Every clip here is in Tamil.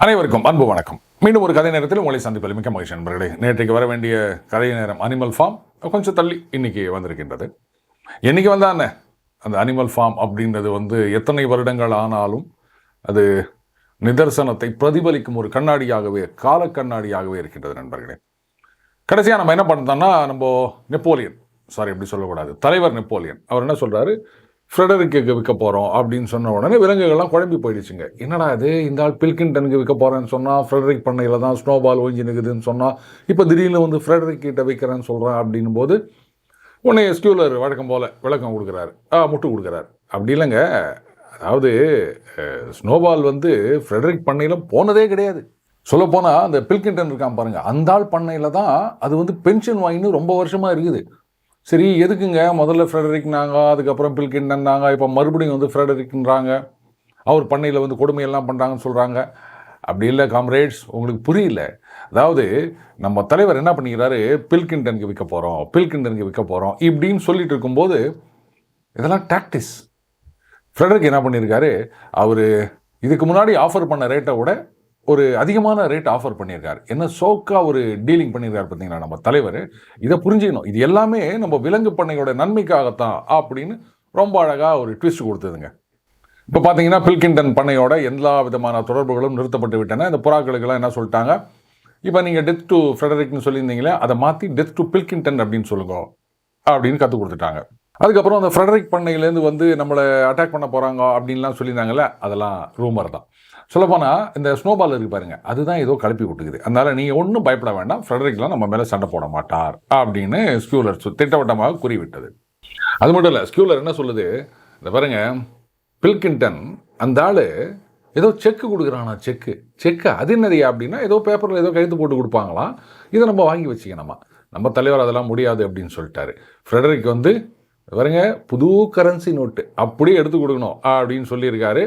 அனைவருக்கும் அன்பு வணக்கம். மீண்டும் ஒரு கதை நேரத்தில் உங்களை சந்திப்பதில் மிக்க மகிழ்ச்சி நண்பர்களே. நேற்றைக்கு வர வேண்டிய கதை நேரம் அனிமல் ஃபார்ம் கொஞ்சம் தள்ளி இன்னைக்கு வந்திருக்கின்றது. என்னைக்கு வந்தா என்ன? அந்த அனிமல் ஃபார்ம் அப்படின்றது வந்து எத்தனை வருடங்கள் ஆனாலும் அது நிதர்சனத்தை பிரதிபலிக்கும் ஒரு கண்ணாடியாகவே கால கண்ணாடியாகவே இருக்கின்றது நண்பர்களே. கடைசியாக நம்ம என்ன பண்ணோம்னா நம்ம நெப்போலியன். சாரி எப்படி சொல்லக்கூடாது. தலைவர் நெப்போலியன். அவர் என்ன சொல்கிறாரு ஃப்ரெடரிக்கு விற்க போகிறோம் அப்படின்னு சொன்ன உடனே விலங்குகள்லாம் குழம்பி போயிடுச்சுங்க. என்னடா இது? இந்த ஆள் பில்கின்டனுக்கு விற்க போகிறேன்னு சொன்னால் ஃப்ரெடரிக் பண்ணையில் தான் ஸ்னோபால் ஓஞ்சி நிற்குதுன்னு சொன்னால் இப்போ திடீர்னு வந்து ஃப்ரெடரிக் கிட்ட விற்கிறேன்னு சொல்கிறேன் அப்படின்னும் போது உடனே எஸ்கியூலர் வழக்கம் போல் விளக்கம் கொடுக்குறாரு. ஆ முட்டு கொடுக்குறாரு. அப்படி இல்லைங்க. அதாவது ஸ்னோபால் வந்து ஃப்ரெடரிக் பண்ணையில் போனதே கிடையாது. சொல்லப்போனால் அந்த பில்கின்டன் இருக்கான் பாருங்கள் அந்த ஆள் பண்ணையில் தான் அது வந்து பென்ஷன் வாங்கினு ரொம்ப வருஷமாக இருக்குது. சரி எதுக்குங்க? முதல்ல ஃப்ரெடரிக்னாங்க அதுக்கப்புறம் பில்கின்னாங்க இப்போ மறுபடியும் வந்து ஃப்ரெடரிக்ன்றாங்க அவர் பண்ணையில் வந்து கொடுமையெல்லாம் பண்ணுறாங்கன்னு சொல்கிறாங்க அப்படி இல்லை காம்ரேட்ஸ் உங்களுக்கு புரியல. அதாவது நம்ம தலைவர் என்ன பண்ணிக்கிறாரு? பில்கின்டனுக்கு விற்க போகிறோம் பில்கின்டனுக்கு விற்க போகிறோம் இப்படின்னு சொல்லிட்டு இருக்கும்போது இதெல்லாம் டாக்டிஸ் ஃப்ரெடரிக் என்ன பண்ணியிருக்காரு அவர் இதுக்கு முன்னாடி ஆஃபர் பண்ண ரேட்டை விட ஒரு அதிகமான ரேட் ஆஃபர் பண்ணியிருக்காரு. என்ன சோக்கா ஒரு டீலிங் பண்ணியிருக்காரு பார்த்தீங்களா நம்ம தலைவர்? இதை புரிஞ்சுக்கணும். இது எல்லாமே நம்ம விலங்கு பண்ணையோட நன்மைக்காகத்தான் அப்படின்னு ரொம்ப அழகாக ஒரு ட்விஸ்ட் கொடுத்ததுங்க. இப்போ பார்த்தீங்கன்னா பில்கிண்டன் பண்ணையோட எல்லா விதமான தொடர்புகளும் நிறுத்தப்பட்டு விட்டன. இந்த புறாக்களுக்கெல்லாம் என்ன சொல்லிட்டாங்க? இப்போ நீங்கள் டெத் டு ஃப்ரெடரிக்னு சொல்லியிருந்தீங்களே அதை மாற்றி டெத் டு பில்கிண்டன் அப்படின்னு சொல்லுங்க அப்படின்னு கற்றுக் கொடுத்துட்டாங்க. அதுக்கப்புறம் அந்த ஃப்ரெடரிக் பண்ணையிலேருந்து வந்து நம்மளை அட்டாக் பண்ண போகிறாங்க அப்படின்லாம் சொல்லியிருந்தாங்கல்ல அதெல்லாம் ரூமர் தான். சொல்லப்போனால் இந்த ஸ்னோபால் இருக்கு பாருங்க அதுதான் ஏதோ கலப்பி விட்டுக்குது அதனால நீங்கள் ஒன்றும் பயப்பட வேண்டாம். ஃப்ரெடரிக்லாம் நம்ம மேலே சண்டை போட மாட்டார் அப்படின்னு ஸ்கியூலர் சொ- திட்டவட்டமாக கூறிவிட்டது. அது மட்டும் இல்லை ஸ்கியூலர் என்ன சொல்லுது இந்த பாருங்க பில்கின்டன் அந்த ஆள் ஏதோ செக்கு கொடுக்குறானா செக்கு. செக்கு அது என்னதையா அப்படின்னா ஏதோ பேப்பரில் ஏதோ கழுத்து போட்டு கொடுப்பாங்களாம். இதை நம்ம வாங்கி வச்சுக்கணுமா? நம்ம தலைவர் அதெல்லாம் முடியாது அப்படின்னு சொல்லிட்டாரு. ஃப்ரெடரிக் வந்து பாருங்க புது கரன்சி நோட்டு அப்படியே எடுத்து கொடுக்கணும் அப்படின்னு சொல்லியிருக்காரு.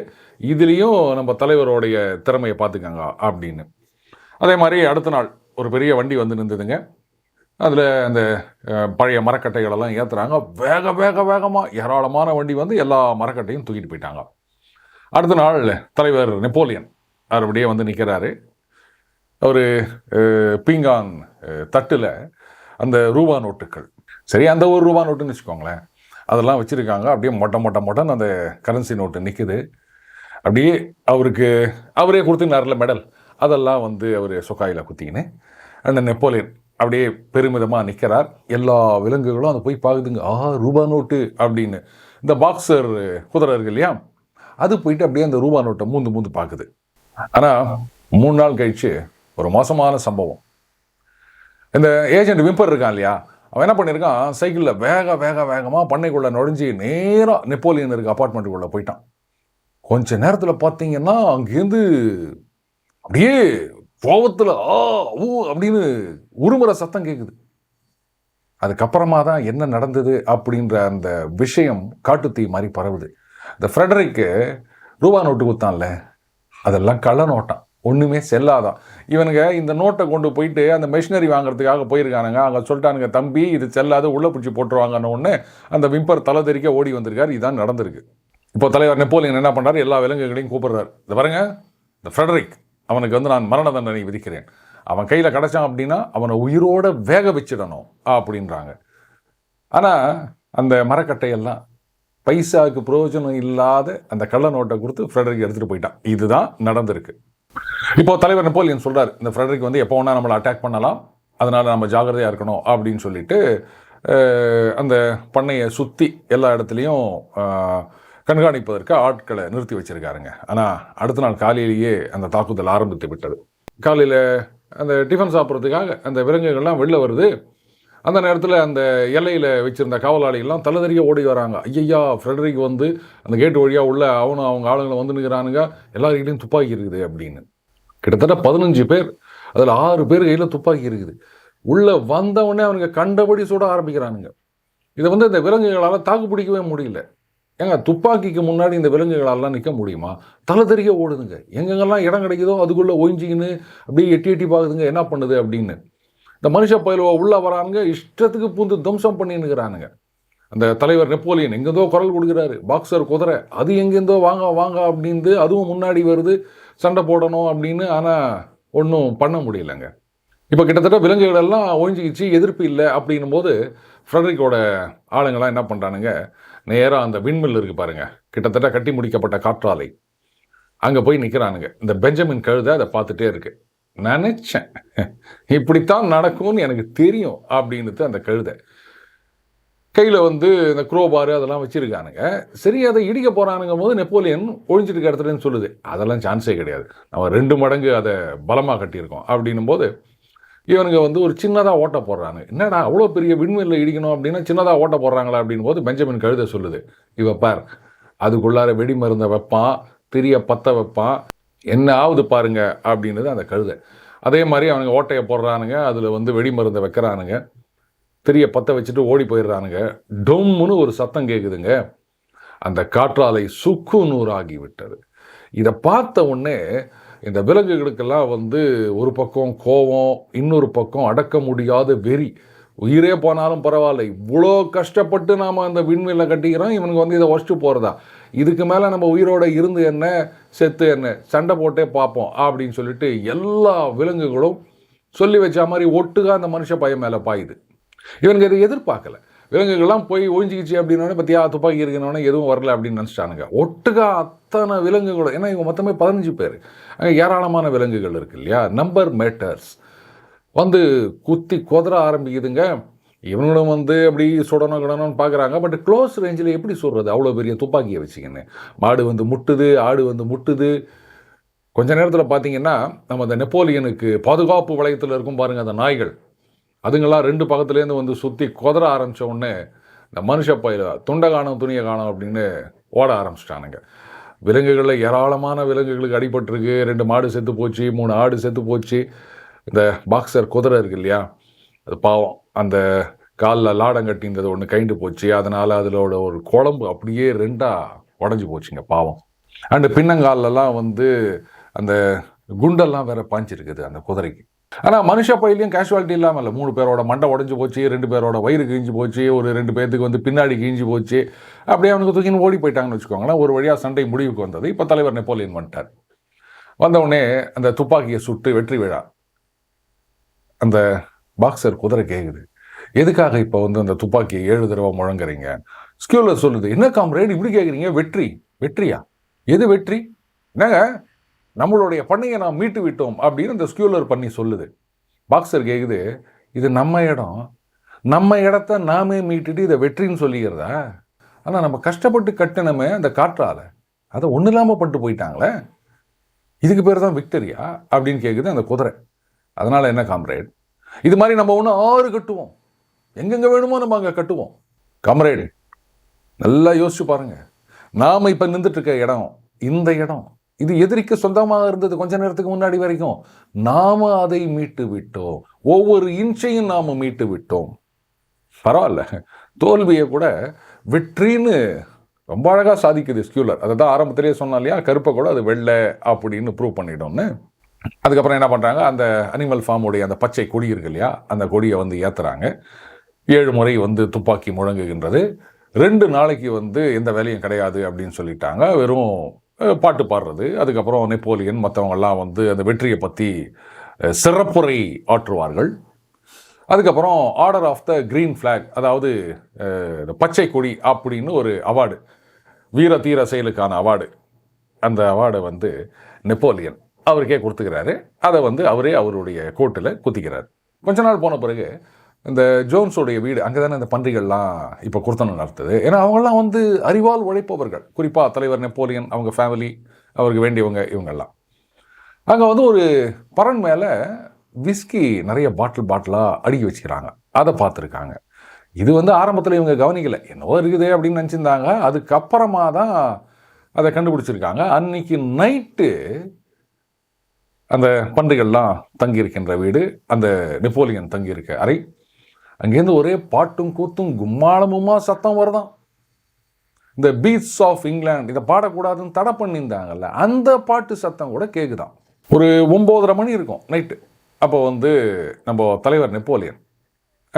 இதுலேயும் நம்ம தலைவரோடைய திறமையை பார்த்துக்கங்க அப்படின்னு. அதே மாதிரி அடுத்த நாள் ஒரு பெரிய வண்டி வந்து நின்றுதுங்க. அதில் அந்த பழைய மரக்கட்டைகளெல்லாம் ஏற்றுறாங்க வேக வேக வேகமாக ஏராளமான வண்டி வந்து எல்லா மரக்கட்டையும் தூக்கிட்டு போயிட்டாங்க. அடுத்த நாள் தலைவர் நெப்போலியன் அவர் அப்படியே வந்து நிற்கிறாரு அவர் பீங்கான் தட்டில் அந்த ரூபா நோட்டுகள். சரி அந்த ஒரு ரூபா நோட்டுன்னு வச்சுக்கோங்களேன். அதெல்லாம் வச்சுருக்காங்க. அப்படியே மொட்டை மொட்டை மொட்டைன்னு அந்த கரன்சி நோட்டு நிற்குது அப்படியே அவருக்கு அவரே கொடுத்துனார்ல மெடல் அதெல்லாம் வந்து அவர் சொக்காயில் குத்திக்கின்னு அந்த நெப்போலியன் அப்படியே பெருமிதமாக நிற்கிறார் எல்லா விலங்குகளும் அதை போய் பார்க்குதுங்க ஆ ரூபா நோட்டு அப்படின்னு. இந்த பாக்ஸர் குதிரை இருக்கு இல்லையா? அது போயிட்டு அப்படியே அந்த ரூபா நோட்டை மூந்து மூந்து பார்க்குது ஆனால் மூணு நாள் கழிச்சு ஒரு மோசமான சம்பவம். இந்த ஏஜென்ட் விம்பர் இருக்கான் இல்லையா? அவன் என்ன பண்ணியிருக்கான் சைக்கிளில் வேக வேக வேகமாக பண்ணைக்குள்ளே நுழைஞ்சி நேராக நெப்போலியன் இருக்க அப்பார்ட்மெண்ட்டுக்குள்ளே போயிட்டான். கொஞ்ச நேரத்தில் பார்த்தீங்கன்னா அங்கேருந்து அப்படியே கோவத்தில் ஆ ஊ அப்படின்னு உருமுறை சத்தம் கேட்குது அதுக்கப்புறமா தான் என்ன நடந்தது அப்படின்ற அந்த விஷயம் காட்டுத்தீ மாதிரி பரவுது. இந்த ஃப்ரெடரிக்கு ரூபா நோட்டு குத்தான்ல அதெல்லாம் கள்ள நோட்டான் ஒன்றுமே செல்லாதான். இவனுங்க இந்த நோட்டை கொண்டு போயிட்டு அந்த மிஷினரி வாங்குறதுக்காக போயிருக்கானுங்க. அங்கே சொல்லிட்டானுங்க தம்பி இது செல்லாது உள்ளே பிடிச்சி போட்டுருவாங்கன்னு ஒன்று அந்த விம்பர் தலை தெறிக்க ஓடி வந்திருக்காரு. இதுதான் நடந்திருக்கு. இப்போ தலைவர் நெப்போலியன் என்ன பண்ணுறாரு எல்லா விலங்குகளையும் கூப்பிடுறாரு. இந்த பாருங்க இந்த ஃப்ரெடரிக் அவனுக்கு வந்து நான் மரண தண்டனை விதிக்கிறேன். அவன் கையில் கிடச்சான் அப்படின்னா அவனை உயிரோட வேக வச்சிடணும் அப்படின்றாங்க. ஆனால் அந்த மரக்கட்டையெல்லாம் பைசாவுக்கு பிரயோஜனம் இல்லாத அந்த கள்ள நோட்டை கொடுத்து ஃப்ரெடரிக் எடுத்துகிட்டு போயிட்டான். இதுதான் நடந்திருக்கு. இப்போ தலைவர் நெப்போலியன் சொல்கிறார் இந்த ஃப்ரெட்ரிக் வந்து எப்போ வேணால் நம்மளை அட்டாக் பண்ணலாம் அதனால் நம்ம ஜாக்கிரதையாக இருக்கணும் அப்படின்னு சொல்லிட்டு அந்த பண்ணையை சுற்றி எல்லா இடத்துலையும் கண்காணிப்பதற்கு ஆட்களை நிறுத்தி வச்சுருக்காருங்க. ஆனால் அடுத்த நாள் காலையிலேயே அந்த தாக்குதல் ஆரம்பித்து விட்டது. காலையில் அந்த டிஃபன் சாப்பிட்றதுக்காக அந்த விலங்குகள்லாம் வெளில வருது. அந்த நேரத்தில் அந்த எல்லையில் வச்சிருந்த காவலாளிகள்லாம் தலைதறிய ஓடி வராங்க. ஐயா ஃப்ரெடரிக் வந்து அந்த கேட்டு வழியாக உள்ள அவனும் அவங்க ஆளுங்களை வந்து நிற்கிறானுங்க எல்லாருக்கிட்டையும் துப்பாக்கி இருக்குது அப்படின்னு. கிட்டத்தட்ட பதினஞ்சு பேர் அதில் ஆறு பேர் கையில் துப்பாக்கி இருக்குது. உள்ளே வந்தவொடனே அவனுங்க கண்டபடி சுட ஆரம்பிக்கிறானுங்க. இதை வந்து இந்த விலங்குகளால் தாக்கு பிடிக்கவே முடியல. ஏங்க துப்பாக்கிக்கு முன்னாடி இந்த விலங்குகளெல்லாம் நிற்க முடியுமா? தலை தெறிக்க ஓடுதுங்க. எங்கெங்கெல்லாம் இடம் கிடைக்குதோ அதுக்குள்ளே ஒழிஞ்சிக்கின்னு அப்படியே எட்டி எட்டி பார்க்குதுங்க என்ன பண்ணுது அப்படின்னு. இந்த மனுஷ பயிலுவா உள்ளே வரானுங்க இஷ்டத்துக்கு பூந்து துவம்சம் பண்ணின்னுக்கிறானுங்க அந்த தலைவர் நெப்போலியன் எங்கேருந்தோ குரல் கொடுக்குறாரு. பாக்ஸர் குதிரை அது எங்கேருந்தோ வாங்க வாங்க அப்படின்ட்டு அதுவும் முன்னாடி வருது. சண்டை போடணும் அப்படின்னு ஆனால் ஒன்றும் பண்ண முடியலங்க. இப்போ கிட்டத்தட்ட விலங்குகளெல்லாம் ஒழிஞ்சிக்கிச்சு எதிர்ப்பு இல்லை அப்படின்னும் போது ஃப்ரெட்ரிக்கோட ஆளுங்கள்லாம் என்ன பண்ணுறானுங்க நேராக அந்த விண்மில் இருக்கு பாருங்க. கிட்டத்தட்ட கட்டி முடிக்கப்பட்ட காற்றாலை. அங்கே போய் நிற்கிறானுங்க இந்த பெஞ்சமின் கழுதை அதை பார்த்துட்டே இருக்கு. நினச்சேன். இப்படித்தான் நடக்கும்னு எனக்கு தெரியும் அப்படின்னுட்டு அந்த கழுதை. கையில் வந்து இந்த குரோபார் அதெல்லாம் வச்சுருக்கானுங்க. சரி அதை இடிக்க போகிறானுங்கும் போது நெப்போலியன் ஒழிஞ்சிட்டு கிடத்துறேன்னு சொல்லுது அதெல்லாம் சான்ஸே கிடையாது. நம்ம ரெண்டு மடங்கு அதை பலமாக கட்டியிருக்கோம். அப்படின்னும் போது இவனுங்க வந்து ஒரு சின்னதாக ஓட்ட போடுறாங்க. என்னடா அவ்வளோ பெரிய விண்வெளியில் இடிக்கணும் அப்படின்னா சின்னதாக ஓட்ட போடுறாங்களா? அப்படின் போது பெஞ்சமின் கழுத சொல்லுது இவ பார் அதுக்குள்ளார வெடி மருந்தை வைப்பான் திரிய பற்ற வைப்பான் என்ன ஆகுது பாருங்க அப்படின்றது அந்த கழுதை. அதே மாதிரி அவனுங்க ஓட்டையை போடுறானுங்க அதில் வந்து வெடி மருந்தை வைக்கிறானுங்க. திரிய பற்ற வச்சுட்டு ஓடி போயிடுறானுங்க. டொம்முன்னு ஒரு சத்தம் கேட்குதுங்க அந்த காற்றாலை சுக்கு நூறாகி விட்டது. இதை பார்த்த உடனே இந்த விலங்குகளுக்கெல்லாம் வந்து ஒரு பக்கம் கோபம் இன்னொரு பக்கம் அடக்க முடியாத வெறி. உயிரே போனாலும் பரவாயில்ல. இவ்வளோ கஷ்டப்பட்டு நாம் அந்த விண்வெளியில் கட்டிக்கிறோம் இவனுக்கு வந்து இதை ஒஸ்ட்டு போகிறதா இதுக்கு மேலே நம்ம உயிரோட இருந்து என்ன செத்து என்ன சண்டை போட்டே பார்ப்போம் அப்படின்னு சொல்லிட்டு எல்லா விலங்குகளும் சொல்லி வச்ச மாதிரி ஒட்டுக்காக அந்த மனுஷ பையன் மேலே பாயுது. இவனுங்க இதை எதிர்பார்க்கல. விலங்குகள்லாம் போய் ஒழிஞ்சிக்கிச்சு அப்படின்னோடனே பற்றியா துப்பாக்கி இருக்கணுன்னே எதுவும் வரல அப்படின்னு நினச்சிட்டானுங்க. ஒட்டுக்கா அத்தனை விலங்குகளும் ஏன்னா இவங்க மொத்தமே பதினஞ்சு பேர். அங்கே ஏராளமான விலங்குகள் இருக்கு இல்லையா? நம்பர் மேட்டர்ஸ் வந்து குத்தி குதிர ஆரம்பிக்குதுங்க. இவங்களும் வந்து அப்படி சுடணும் கிடணும்னு பார்க்குறாங்க பட் க்ளோஸ் ரேஞ்சில் எப்படி சொல்கிறது அவ்வளோ பெரிய துப்பாக்கியை வச்சுக்கின்னு. மாடு வந்து முட்டுது ஆடு வந்து முட்டுது. கொஞ்ச நேரத்தில் பார்த்தீங்கன்னா நம்ம அந்த நெப்போலியனுக்கு பாதுகாப்பு வளையத்தில் இருக்கும் பாருங்கள் அந்த நாய்கள். அதுங்கெல்லாம் ரெண்டு பக்கத்துலேருந்து வந்து சுற்றி குதிர ஆரம்பித்த உடனே இந்த மனுஷ பயில துண்டை காணும் துணியை காணும் அப்படின்னு ஓட ஆரம்பிச்சிட்டானுங்க. விலங்குகளில் ஏராளமான விலங்குகளுக்கு அடிபட்டிருக்கு. ரெண்டு மாடு செத்து போச்சு மூணு ஆடு செத்து போச்சு. இந்த பாக்ஸர் குதிரை இருக்கு இல்லையா? அது பாவம். அந்த காலில் லாடம் கட்டிங்கிறது ஒன்று கைண்டு போச்சு. அதனால் அதிலோட ஒரு குழம்பு அப்படியே ரெண்டாக உடஞ்சி போச்சுங்க பாவம். அண்டு பின்னங்காலெல்லாம் வந்து அந்த குண்டெல்லாம் வேற பாஞ்சிருக்குது அந்த குதிரைக்கு. ஆனால் மனுஷ பயிலையும் கேஷுவாலிட்டி இல்லாமல் இல்லை மூணு பேரோட மண்டை உடஞ்சி போச்சு ரெண்டு பேரோட வயிறு கிழிஞ்சு போச்சு ஒரு ரெண்டு பேர்த்துக்கு வந்து பின்னாடி கிழிஞ்சு போச்சு. அப்படியே அவனுக்கு தூக்கின்னு ஓடி போயிட்டாங்கன்னு வச்சுக்கோங்களேன். ஒரு வழியாக சண்டை முடிவுக்கு வந்தது. இப்போ தலைவர் நெப்போலியன் வந்துட்டார். வந்தவுடனே அந்த துப்பாக்கியை சுட்டு வெற்றி விழா. அந்த பாக்ஸர் குதிரை கேட்குது எதுக்காக இப்போ வந்து அந்த துப்பாக்கியை ஏழு தடவை முழங்குறீங்க? ஸ்கியூலர் சொல்லுது என்ன காம்ரேட்? இப்படி கேட்குறீங்க வெற்றி. வெற்றியா? எது வெற்றி? என்னங்க? நம்மளுடைய பண்ணையை நாம் மீட்டு விட்டோம் அப்படின்னு இந்த ஸ்கியூலர் பண்ணி சொல்லுது. பாக்ஸர் கேட்குது இது நம்ம இடம். நம்ம இடத்த நாமே மீட்டுட்டு இதை வெற்றின்னு சொல்லிக்கிறதா? ஆனால் நம்ம கஷ்டப்பட்டு கட்டினமே அந்த காற்றால. அதை ஒன்றும் இல்லாமல் பண்ணிட்டு போயிட்டாங்களே. இதுக்கு பேர் தான் விக்டரியா அப்படின்னு கேட்குது அந்த குதிரை. அதனால் என்ன காம்ரேட்? இது மாதிரி நம்ம ஒன்று ஆறு கட்டுவோம். எங்கெங்கே வேணுமோ நம்ம அங்கே கட்டுவோம். காம்ரேடு நல்லா யோசிச்சு பாருங்கள் நாம் இப்போ நின்றுட்டுருக்க இடம் இந்த இடம். இது எதிரிக்கு சொந்தமாக இருந்தது கொஞ்ச நேரத்துக்கு முன்னாடி வரைக்கும். நாம அதை மீட்டு விட்டோம். ஒவ்வொரு இன்ச்சையும் நாம மீட்டு விட்டோம். பரவாயில்ல. தோல்வியை கூட வெற்றின்னு ரொம்ப அழகாக சாதிக்குது ஸ்கியூலர். அதை தான் ஆரம்பத்திலேயே சொன்னா இல்லையா கருப்பை கூட அது வெள்ளை அப்படின்னு ப்ரூவ் பண்ணிட்டோம்னு. அதுக்கப்புறம் என்ன பண்ணுறாங்க அந்த அனிமல் ஃபார்முடைய அந்த பச்சை கொடி இருக்கு இல்லையா? அந்த கொடியை வந்து ஏற்றுறாங்க ஏழு முறை வந்து துப்பாக்கி முழங்குகின்றது. ரெண்டு நாளைக்கு வந்து எந்த வேலையும் கிடையாது அப்படின்னு சொல்லிட்டாங்க. வெறும் பாட்டு பாடுறது. அதுக்கப்புறம் நெப்போலியன் மற்றவங்கெல்லாம் வந்து அந்த வெற்றியை பற்றி சிறப்புரை ஆற்றுவார்கள். அதுக்கப்புறம் order of the green flag அதாவது இந்த பச்சை கொடி அப்படின்னு ஒரு அவார்டு வீர தீர செயலுக்கான அவார்டு. அந்த அவார்டை வந்து நெப்போலியன் அவருக்கே கொடுத்துக்கிறாரு. அதை வந்து அவரே அவருடைய கோட்டில் குத்திக்கிறார். கொஞ்ச நாள் போன பிறகு இந்த ஜோன்ஸோடைய வீடு அங்கே தானே இந்த பன்றிகள்லாம் இப்போ குர்த்தனம் நடத்துது. ஏன்னா அவங்கெல்லாம் வந்து அறிவால் உழைப்பவர்கள். குறிப்பாக தலைவர் நெப்போலியன் அவங்க ஃபேமிலி அவருக்கு வேண்டியவங்க இவங்கெல்லாம். அங்கே வந்து ஒரு பரன் மேலே விஸ்கி நிறைய பாட்டில் பாட்டிலாக அடுக்கி வச்சுக்கிறாங்க. அதை பார்த்துருக்காங்க. இது வந்து ஆரம்பத்தில் இவங்க கவனிக்கலை. என்னவோ இருக்குது அப்படின்னு நினச்சிருந்தாங்க. அதுக்கப்புறமா தான் அதை கண்டுபிடிச்சிருக்காங்க. அன்னைக்கு நைட்டு அந்த பன்றிகள்லாம் தங்கியிருக்கின்ற வீடு அந்த நெப்போலியன் தங்கியிருக்க அறை. அங்கேருந்து ஒரே பாட்டும் கூத்தும் கும்மாளமுமா சத்தம் வருதாம் இந்த பீட்ஸ் ஆஃப் இங்கிலாந்து இதை பாடக்கூடாதுன்னு தடை பண்ணியிருந்தாங்கல்ல அந்த பாட்டு சத்தம் கூட கேட்குதான் ஒரு ஒம்போதரை மணி இருக்கும் நைட்டு. அப்போ வந்து நம்ம தலைவர் நெப்போலியன்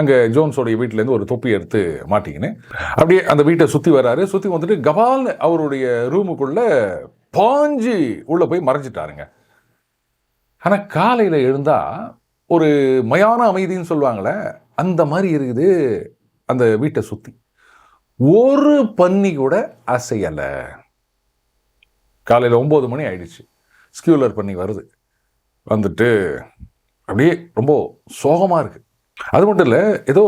அங்கே ஜோன்ஸோடைய வீட்டிலேருந்து ஒரு தொப்பி எடுத்து மாட்டிக்கின்னு அப்படியே அந்த வீட்டை சுற்றி வராரு. சுற்றி வந்துட்டு கபால்னு அவருடைய ரூமுக்குள்ளே பாஞ்சு உள்ளே போய் மறைஞ்சிட்டாருங்க. ஆனால் காலையில் எழுந்தால் ஒரு மயான அமைதின்னு சொல்லுவாங்களே அந்த மாதிரி இருக்குது அந்த வீட்டை சுற்றி ஒரு பன்னி கூட அசையலை. காலையில் ஒம்பது மணி ஆயிடுச்சு. ஸ்கியூலர் பண்ணி வருது. வந்துட்டு அப்படியே ரொம்ப சோகமாக இருக்குது அது மட்டும் இல்லை ஏதோ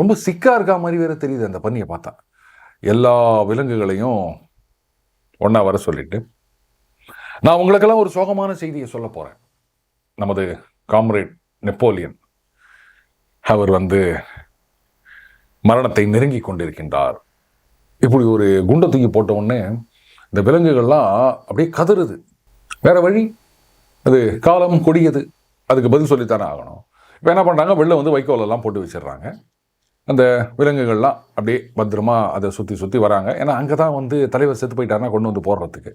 ரொம்ப சிக்காக இருக்கா மாதிரி வேறு தெரியுது அந்த பன்னியை பார்த்தா. எல்லா விலங்குகளையும் ஒன்றா வர சொல்லிட்டு. நான் உங்களுக்கெல்லாம் ஒரு சோகமான செய்தியை சொல்ல போகிறேன் நமது காம்ரேட் நெப்போலியன். அவர் வந்து மரணத்தை நெருங்கி கொண்டிருக்கின்றார். இப்படி ஒரு குண்டை தூக்கி போட்ட உடனே இந்த விலங்குகள்லாம் அப்படியே கதறுது. வேற வழி? அது காலம் கொடியது. அதுக்கு பதில் சொல்லித்தானே ஆகணும். இப்போ என்ன பண்ணுறாங்க வெளில வந்து வைக்கோலெல்லாம் போட்டு வச்சிடுறாங்க. அந்த விலங்குகள்லாம் அப்படியே பத்திரமா அதை சுற்றி சுற்றி வராங்க. ஏன்னா அங்கே தான் வந்து தலைவர் செத்து போயிட்டாருன்னா கொண்டு வந்து போடுறதுக்கு.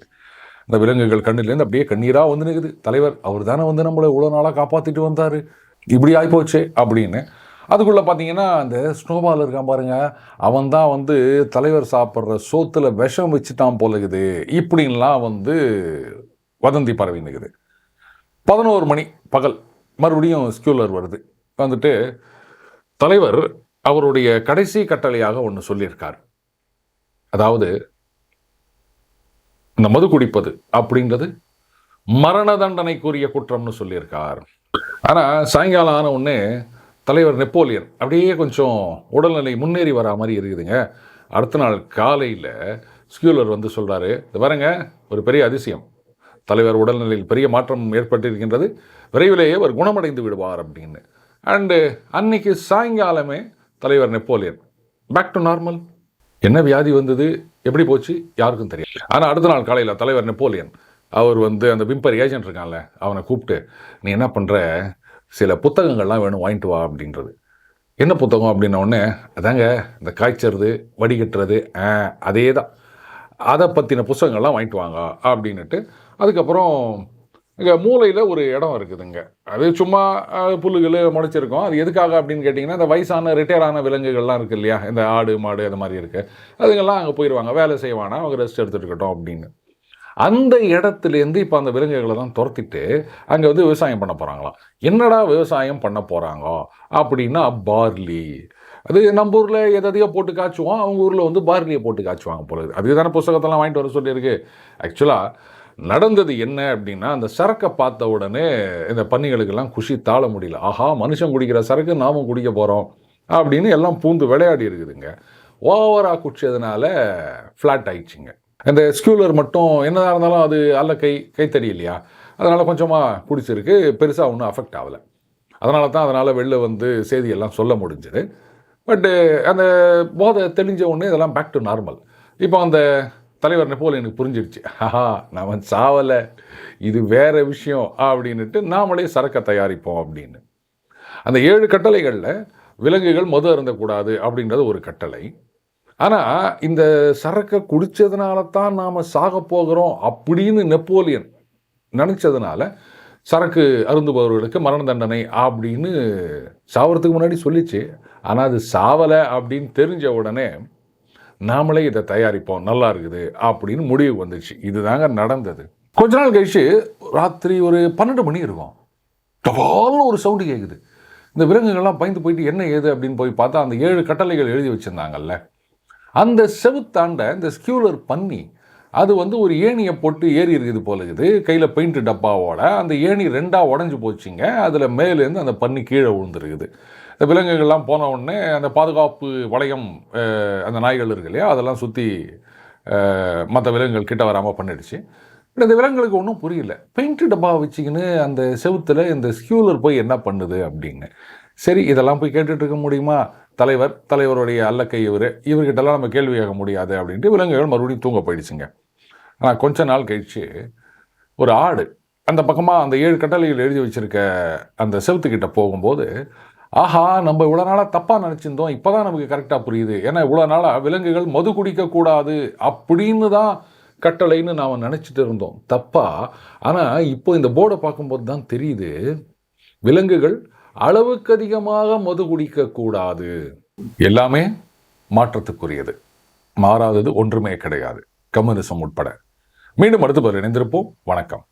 அந்த விலங்குகள் கண்ணிலேருந்து அப்படியே கண்ணீராக வந்து நிற்குது தலைவர் அவர் தானே வந்து நம்மளை இவ்வளோ நாளாக காப்பாற்றிட்டு வந்தார். இப்படி ஆகிப்போச்சே அப்படின்னு அதுக்குள்ளே பார்த்தீங்கன்னா அந்த ஸ்னோபால் இருக்கான் பாருங்க. அவன் தான் வந்து தலைவர் சாப்பிட்ற சோத்தில் விஷம் வச்சுட்டான் போல இப்படின்லாம் வந்து வதந்தி பரவி நிற்குது பதினோரு மணி பகல் மறுபடியும் ஸ்கியூலர் வருது. வந்துட்டு தலைவர் அவருடைய கடைசி கட்டளையாக ஒன்று சொல்லியிருக்கார். அதாவது இந்த மது குடிப்பது அப்படின்றது மரண தண்டனைக்குரிய குற்றம்னு சொல்லியிருக்கார். ஆனால் சாயங்காலம் ஆன உடனே தலைவர் நெப்போலியன். அப்படியே கொஞ்சம் உடல்நிலை முன்னேறி வரா மாதிரி இருக்குதுங்க. அடுத்த நாள் காலையில் ஸ்கியூலர் வந்து சொல்கிறாரு இது பாருங்க ஒரு பெரிய அதிசயம். தலைவர் உடல்நிலையில் பெரிய மாற்றம் ஏற்பட்டிருக்கின்றது. விரைவிலேயே அவர் குணமடைந்து விடுவார் அப்படின்னு. அண்டு அன்னைக்கு சாயங்காலமே தலைவர் நெப்போலியன். பேக் டு நார்மல் என்ன வியாதி வந்தது? எப்படி போச்சு? யாருக்கும் தெரியல. ஆனால் அடுத்த நாள் காலையில் தலைவர் நெப்போலியன் அவர் வந்து அந்த விம்பர் ஏஜென்ட் இருக்கான்ல அவனை கூப்பிட்டு நீ என்ன பண்ணுற சில புத்தகங்கள்லாம் வேணும் வாங்கிட்டு வா அப்படின்றது. என்ன புத்தகம் அப்படின்னோடனே அதாங்க இந்த காய்ச்சறது வடிகட்டுறது ஆ, அதே தான் அதை பற்றின புத்தகங்கள்லாம் வாங்கிட்டு வாங்க அப்படின்னுட்டு அதுக்கப்புறம் இங்கே மூலையில் ஒரு இடம் இருக்குதுங்க. அது சும்மா புல்லுகள் முளைச்சிருக்கோம். அது எதுக்காக அப்படின்னு கேட்டிங்கன்னா இந்த வயசான ரிட்டையர் ஆன விலங்குகள்லாம் இருக்குது இல்லையா? இந்த ஆடு மாடு அது மாதிரி இருக்குது அதுங்கெல்லாம் அங்கே போயிடுவாங்க வேலை செய்வானா அவங்க ரெஸ்ட் எடுத்துகிட்டு இருக்கட்டும் அப்படின்னு. அந்த இடத்துலேருந்து இப்போ அந்த விலங்குகளை தான் துரத்திட்டு அங்கே வந்து விவசாயம் பண்ண போகிறாங்களாம் என்னடா விவசாயம் பண்ண போகிறாங்க அப்படின்னா பார்லி. அது நம்ம ஊரில் எதையோ போட்டு காய்ச்சுவோம் அவங்க ஊரில் வந்து பார்லியை போட்டு காய்ச்சுவாங்க போல அதுக்கு தானே புஸ்தகத்தெல்லாம் வாங்கிட்டு வர சொல்லியிருக்கு. ஆக்சுவலாக நடந்தது என்ன அப்படின்னா அந்த சரக்கை பார்த்த உடனே இந்த பன்னிகளுக்கெல்லாம் குஷி தாழ முடியல. ஆஹா மனுஷன் குடிக்கிற சரக்கு நாமும் குடிக்க போகிறோம் அப்படின்னு எல்லாம் பூந்து விளையாடி இருக்குதுங்க. ஓவராக குடிச்சதுனால ஃப்ளாட் ஆயிடுச்சுங்க. இந்த ஸ்கியூலர் மட்டும் என்னதாக இருந்தாலும் அது அல்ல கை கைத்தறி இல்லையா? அதனால் கொஞ்சமாக பிடிச்சிருக்கு. பெருசாக ஒன்றும் அஃபெக்ட் ஆகலை. அதனால தான் அதனால் வெளில வந்து செய்தியெல்லாம் சொல்ல முடிஞ்சது. பட்டு அந்த போதை தெளிஞ்ச உடனே இதெல்லாம் பேக் டு நார்மல் இப்போ அந்த தலைவர் நெப்போலியனுக்கு புரிஞ்சிருச்சு. ஆஹா நம்ம சாவலை. இது வேற விஷயம் அப்படின்னுட்டு நாமளே சரக்கை தயாரிப்போம் அப்படின்னு. அந்த ஏழு கட்டளைகளில் விலங்குகள் மது அருந்தக்கூடாது அப்படின்றது ஒரு கட்டளை. ஆனால் இந்த சரக்கை குடித்ததுனால தான் நாம் சாக போகிறோம் அப்படின்னு நெப்போலியன் நினச்சதுனால சரக்கு அருந்துபவர்களுக்கு மரண தண்டனை அப்படின்னு சாவறதுக்கு முன்னாடி சொல்லிச்சு. ஆனால் அது சாவலை அப்படின்னு தெரிஞ்ச உடனே நாமளே இதை தயாரிப்போம் நல்லா இருக்குது அப்படின்னு முடிவு வந்துச்சு. இதுதாங்க நடந்தது. கொஞ்ச நாள் கழிச்சு ராத்திரி ஒரு பன்னெண்டு மணி இருக்கும். டபால்னு ஒரு சவுண்டு கேட்குது இந்த விலங்குகள்லாம் பயந்து போயிட்டு என்ன ஏது அப்படின்னு போய் பார்த்தா அந்த ஏழு கட்டளைகள் எழுதி வச்சுருந்தாங்கல்ல. அந்த செவுத்தாண்ட இந்த ஸ்கியூலர் பண்ணி அது வந்து ஒரு ஏணியை போட்டு ஏறி இருக்குது போல இருக்குது. கையில் பெயிண்ட் டப்பாவோட அந்த ஏணி ரெண்டாக உடஞ்சி போச்சுங்க. அதில் மேலேருந்து அந்த பன்னி கீழே விழுந்துருக்குது. இந்த விலங்குகள்லாம் போன உடனே அந்த பாதுகாப்பு வளையம் அந்த நாய்கள் இருக்கு இல்லையா அதெல்லாம் சுற்றி மற்ற விலங்குகள் கிட்ட வராமல் பண்ணிடுச்சு. பட் இந்த விலங்குகளுக்கு ஒன்றும் புரியல. பெயிண்ட் டப்பா வச்சுக்கின்னு அந்த செவுத்தில் இந்த ஸ்கியூலர் போய் என்ன பண்ணுது அப்படின்னு. சரி இதெல்லாம் போய் கேட்டுட்ருக்க முடியுமா? தலைவர் தலைவருடைய அல்லக்கை இவர் இவர்கிட்டலாம் நம்ம கேள்வி கேட்க முடியாது அப்படின்ட்டு விலங்குகள் மறுபடியும் தூங்க போயிடுச்சுங்க. ஆனால் கொஞ்ச நாள் கழிச்சு ஒரு ஆடு அந்த பக்கமாக அந்த ஏழு கட்டளைகள் எழுதி வச்சுருக்க அந்த செவத்துக்கிட்ட போகும்போது ஆஹா நம்ம இவ்வளோ நாளாக தப்பாக நினச்சிருந்தோம் இப்போ தான் நமக்கு கரெக்டாக புரியுது. ஏன்னா இவ்வளோ நாளாக விலங்குகள் மது குடிக்கக்கூடாது அப்படின்னு தான் கட்டளைன்னு நாம் நினச்சிட்டு இருந்தோம். தப்பா. ஆனால் இப்போ இந்த போர்டை பார்க்கும்போது தான் தெரியுது விலங்குகள் அளவுக்கு அதிகமாக மது குடிக்கக்கூடாது. எல்லாமே மாற்றத்துக்குரியது. மாறாதது ஒன்றுமே கிடையாது. கம்யூனிசம் உட்பட. மீண்டும் அடுத்து பதில் இணைந்திருப்போம் வணக்கம்.